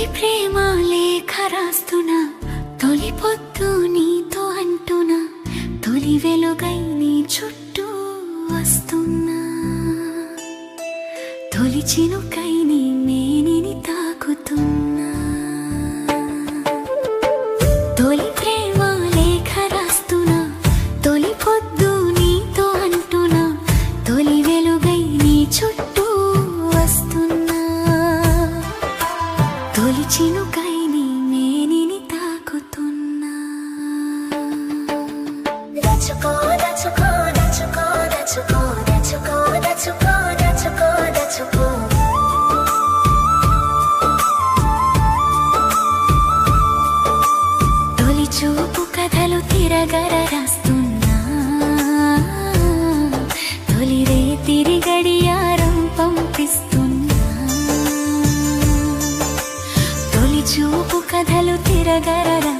తొలి ప్రేమ లేఖ రాస్తున్నా తొలి పొత్తు నీతో అంటున్నా తొలి వెలుగై నీ చుట్టూ వస్తున్నా. తొలి చినుకై కై తాకుతున్నా తొలి చూపు కథలు తిరగరరా. ra ra ra ra